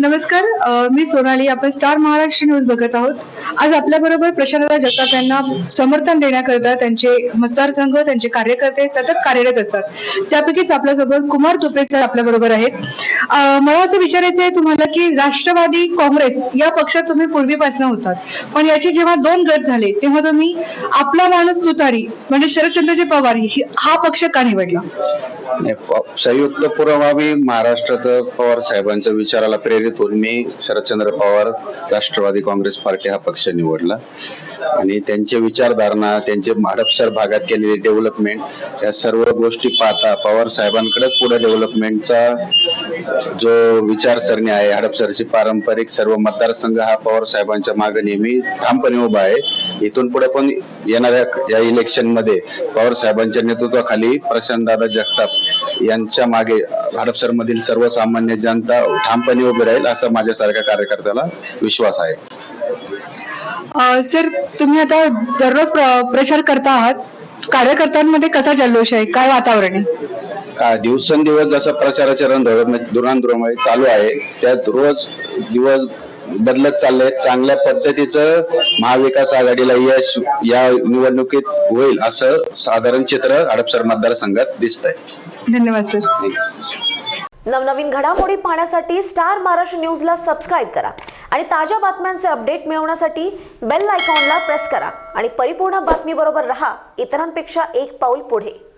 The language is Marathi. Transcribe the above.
नमस्कार मी सोनाली आपण स्टार महाराष्ट्र न्यूज बघत आहोत. आज आपल्या बरोबर प्रशांतदा जगताप यांना समर्थन देण्याकरता त्यांचे मतदारसंघ त्यांचे कार्यकर्ते सतत कार्यरत असतात. त्यापैकीच आपल्यासोबत कुमार तुपे सर आपल्या बरोबर आहेत मला असं विचारायचं आहे तुम्हाला की राष्ट्रवादी काँग्रेस या पक्षात तुम्ही पूर्वीपासून होतात. पण याचे जेव्हा दोन गट झाले तेव्हा तुम्ही आपला माणूस तुतारी म्हणजे शरदचंद्रजी पवार हा पक्ष का निवडला? संयुक्त पुरोगामी महाराष्ट्राचं पवार साहेबांच्या विचाराला प्रेरित होऊन मी शरदचंद्र पवार राष्ट्रवादी काँग्रेस पार्टी हा पक्ष निवडला. आणि त्यांचे विचारधारणा त्यांचे हडपसर भागात केलेले डेव्हलपमेंट या सर्व गोष्टी पाहता पवार साहेबांकडे पुढे डेव्हलपमेंटचा जो विचारसरणी आहे हडपसरची पारंपरिक सर्व मतदारसंघ हा पवार साहेबांच्या मागे नेहमी ठामपणे उभा आहे. इथून पुढे पण येणाऱ्या या इलेक्शनमध्ये पवार साहेबांच्या नेतृत्वाखाली प्रशांत दादा जगताप यांच्या मागे हडपसर मधील सर्वसामान्य जनता ठामपणे उभी राहील असा माझ्यासारख्या कार्यकर्त्याला विश्वास आहे. सर तुम्ही आता दररोज प्र- प्रचार करता आहात. कार्यकर्त्यांमध्ये कसा जल्लोष आहे? काय वातावरण आहे? का दिवसेंदिवस जसं प्रचाराचे रण दुरांदुरामुळे चालू आहे त्यात रोज दिवस बदलत चाललंय. चांगल्या पद्धतीचं महाविकास आघाडीला यश या निवडणुकीत होईल असं साधारण चित्र हडपसर मतदारसंघात दिसतंय. धन्यवाद सर. नवनवीन घडामोडी पाहण्यासाठी स्टार महाराष्ट्र न्यूजला सबस्क्राईब करा आणि ताज्या बातम्यांचे अपडेट मिळवण्यासाठी बेल आयकॉनला प्रेस करा. आणि परिपूर्ण बातमीबरोबर रहा. इतरांपेक्षा एक पाऊल पुढे.